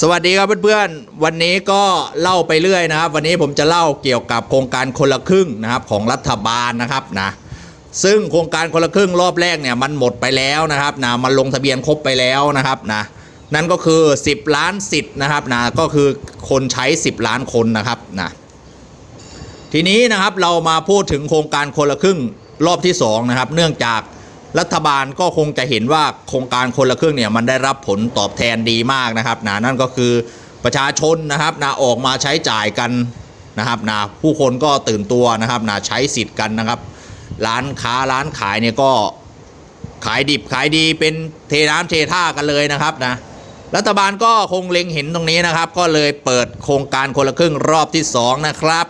สวัสดีครับเพื่อนๆ วันนี้ก็เล่าไปเรื่อยนะครับ วันนี้ผมจะเล่าเกี่ยวกับโครงการคนละครึ่งนะครับของรัฐบาลนะครับนะซึ่งโครงการคนละครึ่งรอบแรกเนี่ยมันหมดไปแล้วนะครับนะมันลงทะเบียนครบไปแล้วนะครับนะนั่นก็คือ 10 ล้านสิทธิ์นะครับนะก็คือคนใช้ 10 ล้านคนนะครับนะทีนี้นะครับเรามาพูดถึงโครงการคนละครึ่งรอบที่2นะครับเนื่องจาก รัฐบาลก็คงจะเห็นว่าโครงการคนละครึ่งเนี่ยมันได้รับผลตอบแทนดีมากนะครับนะนั่นก็คือประชาชนนะครับนะออกมาใช้จ่ายกันนะครับนะผู้คนก็ตื่นตัวนะครับนะใช้สิทธิ์กันนะครับ ร้านค้าร้านขายเนี่ยก็ขายดิบขายดีเป็นเทน้ำเทท่ากันเลยนะครับนะรัฐบาลก็คงเล็งเห็นตรงนี้นะครับ ก็เลยเปิดโครงการคนละครึ่งรอบที่สองนะครับ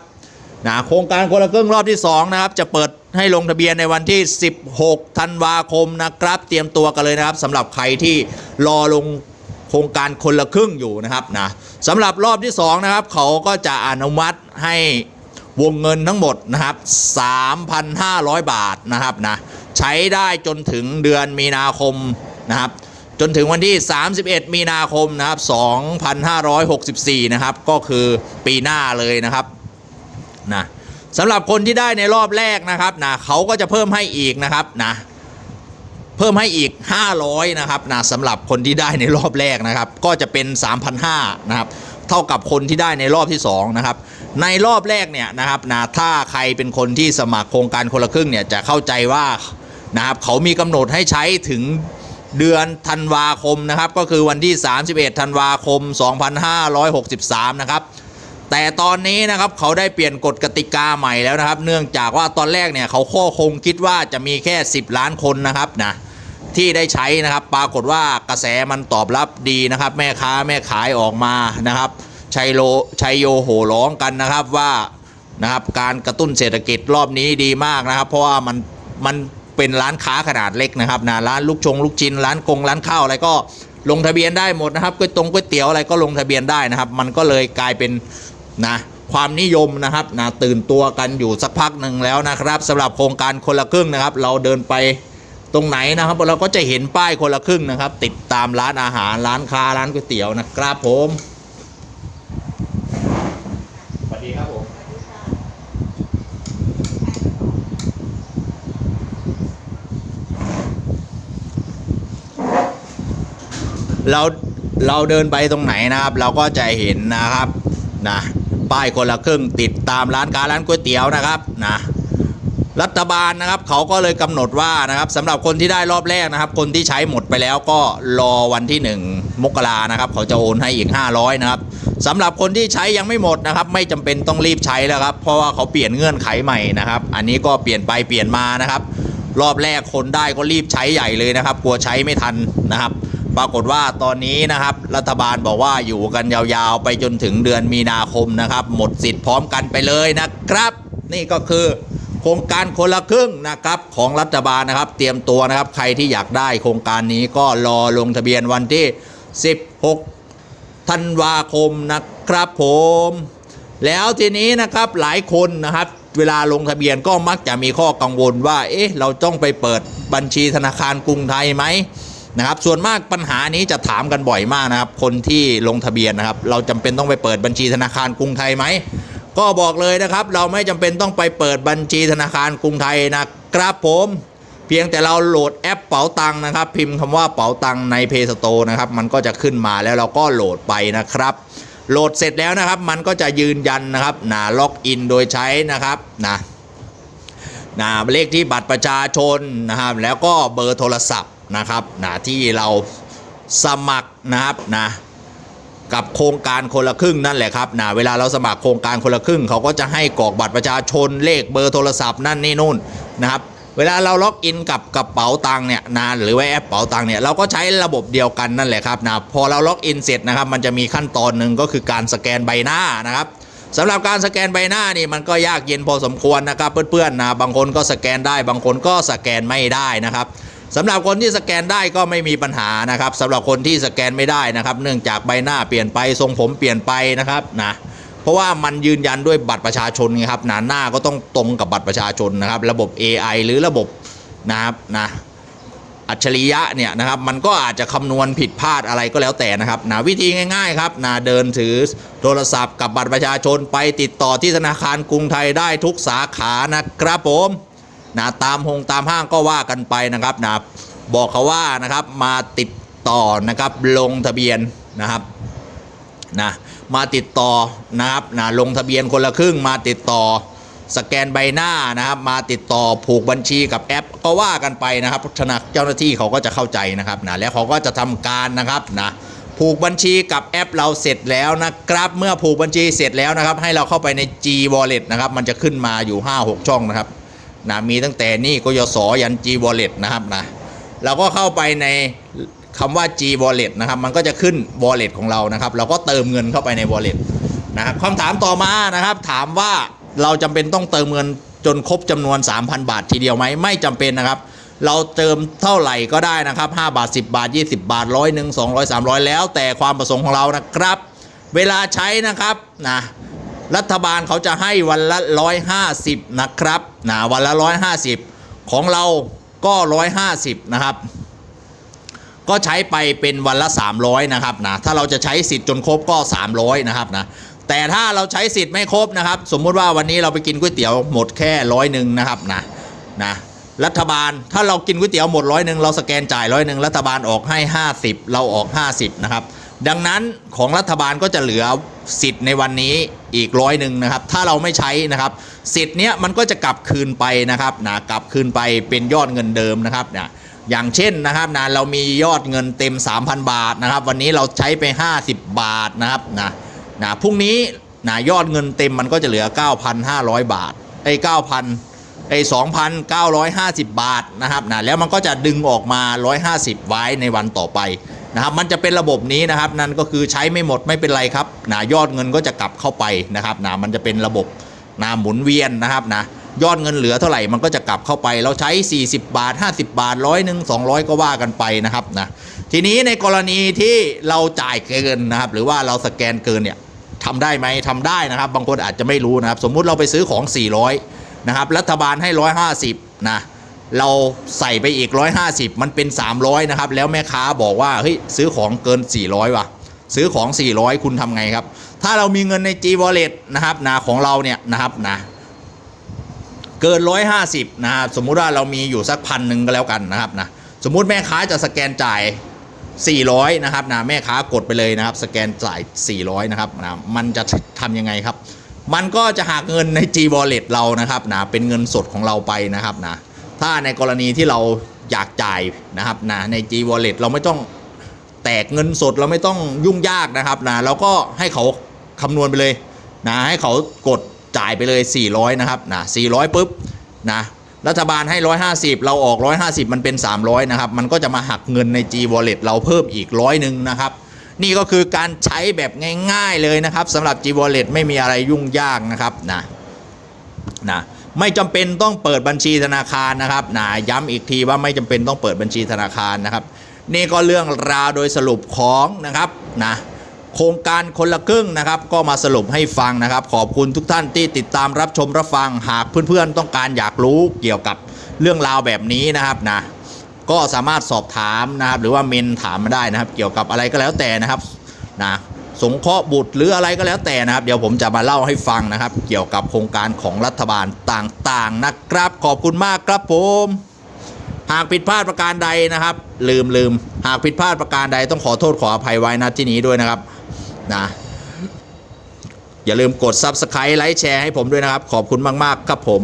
นะโครงการคนละครึ่งรอบที่2นะครับจะเปิด ให้ลงทะเบียนในวันที่ 16 ธันวาคมนะครับ เตรียมตัวกันเลยนะครับสำหรับใครที่รอลงโครงการคนละครึ่งอยู่นะครับนะสำหรับรอบที่2นะครับเขาก็จะอนุมัติให้วงเงินทั้งหมดนะครับ 3,500 บาทนะครับนะใช้ได้จนถึงเดือนมีนาคมนะครับจนถึงวันที่ 31 มีนาคมนะครับ 2564 นะครับ ก็คือปีหน้าเลยนะครับนะ สำหรับคนที่ได้ในรอบแรกนะครับนะเขาก็จะเพิ่มให้อีกนะครับนะเพิ่มให้อีก 500นะครับนะสำหรับคนที่ได้ในรอบแรกนะครับ ก็จะเป็น 3,500นะครับเท่ากับคนที่ได้ในรอบที่2นะครับในรอบแรกเนี่ยนะครับนะถ้าใครเป็นคนที่สมัครโครงการคนละครึ่งเนี่ยจะเข้าใจว่านะครับเขามีกำหนดให้ใช้ถึงเดือนธันวาคมนะครับ ก็คือวันที่ 31 ธันวาคม 2563 นะครับ แต่ตอนนี้นะครับเขาได้เปลี่ยนกฎกติกาใหม่แล้วนะครับ เนื่องจากว่าตอนแรกเนี่ยเขาข้อคงคิดว่าจะมีแค่ 10 ล้านคนนะครับนะที่ได้ใช้นะครับ ปรากฏว่ากระแสมันตอบรับดีนะครับ แม่ค้าแม่ขายออกมานะครับชัยโลชัยโยโห่ร้องกันนะครับว่านะครับการกระตุ้นเศรษฐกิจรอบนี้ดีมากนะครับ เพราะว่ามันมันเป็นร้านค้าขนาดเล็กนะครับนะร้านลูกชงลูกชิ้นร้านกงร้านข้าวอะไรก็ลงทะเบียนได้หมดนะครับก๋วยตรงก๋วยเตี๋ยวอะไรก็ลงทะเบียนได้นะครับ มันก็เลยกลายเป็น นะความนิยมนะครับนะตื่นตัวกันอยู่สักพักหนึ่งแล้วนะครับสำหรับโครงการคนละครึ่งนะครับ เราเดินไปตรงไหนนะครับ เราก็จะเห็นป้ายคนละครึ่งนะครับ ติดตามร้านอาหารร้านค้าร้านก๋วยเตี๋ยวนะครับผมสวัสดีครับผมเราเราเดินไปตรงไหนนะครับ เราก็จะเห็นนะครับนะ ป้ายคนละครึ่งติดตามร้านค้าร้านก๋วยเตี๋ยวนะครับนะรัฐบาลนะครับเขาก็เลยกำหนดว่านะครับสำหรับคนที่ได้รอบแรกนะครับ คนที่ใช้หมดไปแล้วก็รอวันที่ 1 มกรานะครับ เขาจะโอนให้อีก 500 นะครับสำหรับคนที่ใช้ยังไม่หมดนะครับ ไม่จำเป็นต้องรีบใช้แล้วครับเพราะว่าเขาเปลี่ยนเงื่อนไขใหม่นะครับ อันนี้ก็เปลี่ยนไปเปลี่ยนมานะครับ รอบแรกคนได้ก็รีบใช้ใหญ่เลยนะครับ กลัวใช้ไม่ทันนะครับ ปรากฏว่าตอนนี้นะครับ รัฐบาลบอกว่าอยู่กันยาวๆ ไปจนถึงเดือนมีนาคมนะครับ หมดสิทธิ์พร้อมกันไปเลยนะครับ นี่ก็คือโครงการคนละครึ่งนะครับของรัฐบาลนะครับ เตรียมตัวนะครับ ใครที่อยากได้โครงการนี้ก็รอลงทะเบียนวันที่ 16 ธันวาคมนะครับผม แล้วทีนี้นะครับหลายคนนะครับ เวลาลงทะเบียนก็มักจะมีข้อกังวลว่า เอ๊ะ เราต้องไปเปิดบัญชีธนาคารกรุงไทยไหม นะครับส่วนมากปัญหานี้จะถามกันบ่อยมากนะครับ คนที่ลงทะเบียนนะครับ เราจำเป็นต้องไปเปิดบัญชีธนาคารกรุงไทยไหมก็บอกเลยนะครับ เราไม่จำเป็นต้องไปเปิดบัญชีธนาคารกรุงไทยนะครับผมเพียงแต่เราโหลดแอปเป๋าตังค์นะครับ พิมพ์คำว่าเป๋าตังค์ใน Play Store นะครับ มันก็จะขึ้นมาแล้วเราก็โหลดไปนะครับ โหลดเสร็จแล้วนะครับ มันก็จะยืนยันนะครับนะล็อกอินโดยใช้นะครับนะนะเลขที่บัตรประชาชนนะครับ แล้วก็เบอร์โทรศัพท์ นะครับนะที่เราสมัครนะครับนะกับโครงการคนละครึ่งนั่นแหละครับนะเวลาเราสมัครโครงการคนละครึ่งเขาก็จะให้กรอกบัตรประชาชนเลขเบอร์โทรศัพท์นั่นนี่นู่นนะครับเวลาเราล็อกอินกับกระเป๋าตังค์เนี่ยนะหรือว่าแอปเป๋าตังค์เนี่ยเราก็ใช้ระบบเดียวกันนั่นแหละครับนะพอเราล็อกอินเสร็จนะครับมันจะมีขั้นตอนหนึ่งก็คือการสแกนใบหน้านะครับสำหรับการสแกนใบหน้านี่มันก็ยากเย็นพอสมควรนะครับเพื่อนๆนะบางคนก็สแกนได้บางคนก็สแกนไม่ได้นะครับ สำหรับคนที่สแกนได้ก็ไม่มีปัญหานะครับสำหรับคนที่สแกนไม่ได้นะครับ เนื่องจากใบหน้าเปลี่ยนไปทรงผมเปลี่ยนไปนะครับนะเพราะว่ามันยืนยันด้วยบัตรประชาชนครับหนาหน้าก็ต้องตรงกับบัตรประชาชนนะครับ ระบบ AI หรือระบบนะครับนะอัจฉริยะเนี่ยนะครับมันก็อาจจะคำนวณผิดพลาดอะไรก็แล้วแต่นะครับนะวิธีง่ายๆครับนะเดินถือโทรศัพท์กับบัตรประชาชนไปติดต่อที่ธนาคารกรุงไทยได้ทุกสาขานะครับผม นะตามหงตามห้างก็ว่ากันไปนะครับนะบอกเขาว่านะครับมาติดต่อนะครับลงทะเบียนนะครับนะมาติดต่อนะครับนะลงทะเบียนคนละครึ่งมาติดต่อสแกนใบหน้านะครับ มาติดต่อผูกบัญชีกับแอป ก็ว่ากันไปนะครับธนาเจ้าหน้าที่เขาก็จะเข้าใจนะครับนะแล้วเขาก็จะทำการนะครับนะผูกบัญชีกับแอปเราเสร็จแล้วนะครับ เมื่อผูกบัญชีเสร็จแล้วนะครับ ให้เราเข้าไปใน G Wallet นะครับ มันจะขึ้นมาอยู่ 5-6 ช่องนะครับ นะมีตั้งแต่นี่กยศยัน G Wallet นะครับนะเราก็เข้าไปในคำว่า G Wallet นะครับ มันก็จะขึ้น Wallet ของเรานะครับ เราก็เติมเงินเข้าไปใน Wallet นะครับคำถามต่อมานะครับ ถามว่าเราจำเป็นต้องเติมเงินจนครบจำนวน 3,000 บาททีเดียวไหมไม่จำเป็นนะครับ เราเติมเท่าไหร่ก็ได้นะครับ 5 บาท 10 บาท 20 บาทร้อยหนึ่ง200 300แล้วแต่ความประสงค์ของเรานะครับ เวลาใช้นะครับนะ รัฐบาลเขาจะให้วันละ 150 นะครับนะวันละ 150 ของเราก็ 150 นะครับ ก็ใช้ไปเป็นวันละ 300 นะครับนะถ้าเราจะใช้สิทธิ์จนครบก็ 300 นะครับนะแต่ถ้าเราใช้สิทธิ์ไม่ครบนะครับ สมมุติว่าวันนี้เราไปกินก๋วยเตี๋ยวหมดแค่ร้อยหนึ่งนะครับนะนะรัฐบาลถ้าเรากินก๋วยเตี๋ยวหมดร้อยหนึ่งเราสแกนจ่ายร้อยหนึ่งรัฐบาลออกให้ 50 เราออก 50 นะครับ ดังนั้นของรัฐบาลก็จะเหลือสิทธิ์ในวันนี้อีกร้อยหนึ่งนะครับ ถ้าเราไม่ใช้นะครับ สิทธิ์เนี้ยมันก็จะกลับคืนไปนะครับนะกลับคืนไปเป็นยอดเงินเดิมนะครับนะอย่างเช่นนะครับนะเรามียอดเงินเต็ม 3,000 บาทนะครับ วันนี้เราใช้ไป 50 บาทนะครับนะนะพรุ่งนี้นะยอดเงินเต็มมันก็จะเหลือ 9,500 บาทไอ้9,000ไอ้2,950 บาทนะครับนะแล้วมันก็จะดึงออกมา 150 ไว้ในวันต่อไป นะครับมันจะเป็นระบบนี้นะครับนั่นก็คือใช้ไม่หมดไม่เป็นไรครับนะยอดเงินก็จะกลับเข้าไปนะครับนะมันจะเป็นระบบนะหมุนเวียนนะครับนะยอดเงินเหลือเท่าไหร่มันก็จะกลับเข้าไป เราใช้ 40 บาท 50 บาทร้อยหนึ่ง200ก็ว่ากันไปนะครับนะทีนี้ในกรณีที่เราจ่ายเกินนะครับ หรือว่าเราสแกนเกินเนี่ยทำได้ไหมทำได้นะครับ บางคนอาจจะไม่รู้นะครับ สมมุติเราไปซื้อของ 400นะครับรัฐบาลให้ 150นะ เราใส่ไปอีก 150 มันเป็น 300 นะครับ แล้วแม่ค้าบอกว่าเฮ้ยซื้อของเกิน 400 ว่ะ ซื้อของ 400 คุณทำไงครับ ถ้าเรามีเงินใน G Wallet นะครับนะของเราเนี่ยนะครับนะเกิน 150 นะครับสมมุติว่าเรามีอยู่สักพันหนึ่งก็แล้วกันนะครับนะสมมุติแม่ค้าจะสแกนจ่าย 400 นะครับนะแม่ค้ากดไปเลยนะครับ สแกนจ่าย 400 นะครับนะมันจะทำยังไงครับ มันก็จะหักเงินใน G Wallet เรานะครับนะเป็นเงินสดของเราไปนะครับนะ ถ้าในกรณีที่เราอยากจ่ายนะครับนะใน G Wallet เราไม่ต้องแตกเงินสดเราไม่ต้องยุ่งยากนะครับนะเราก็ให้เขาคำนวณไปเลยนะให้เขากดจ่ายไปเลย 400 นะครับนะ400ปุ๊บนะรัฐบาลให้ 150 เราออก 150 มันเป็น 300 นะครับ มันก็จะมาหักเงินใน G Wallet เราเพิ่มอีกร้อยหนึ่งนะครับ นี่ก็คือการใช้แบบง่าย ๆเลยนะครับสำหรับ G Wallet ไม่มีอะไรยุ่งยากนะครับนะนะ ไม่จำเป็นต้องเปิดบัญชีธนาคารนะครับนะย้ำอีกทีว่าไม่จำเป็นต้องเปิดบัญชีธนาคารนะครับ นี่ก็เรื่องราวโดยสรุปของนะครับนะโครงการคนละครึ่งนะครับ ก็มาสรุปให้ฟังนะครับ ขอบคุณทุกท่านที่ติดตามรับชมรับฟังหากเพื่อนๆ ต้องการอยากรู้เกี่ยวกับเรื่องราวแบบนี้นะครับนะก็สามารถสอบถามนะครับ หรือว่าเมนถามมาได้นะครับ เกี่ยวกับอะไรก็แล้วแต่นะครับนะ สงเคราะห์บุตรหรืออะไรก็แล้วแต่นะครับ เดี๋ยวผมจะมาเล่าให้ฟังนะครับ เกี่ยวกับโครงการของรัฐบาลต่างๆนะครับ ขอบคุณมากครับผม หากผิดพลาดประการใดนะครับ ลืมลืมหากผิดพลาดประการใดต้องขอโทษขออภัยไว้นะที่นี้ด้วยนะครับนะอย่าลืมกด Subscribe ไลค์แชร์ให้ผมด้วยนะครับ ขอบคุณมาก ๆ ครับผม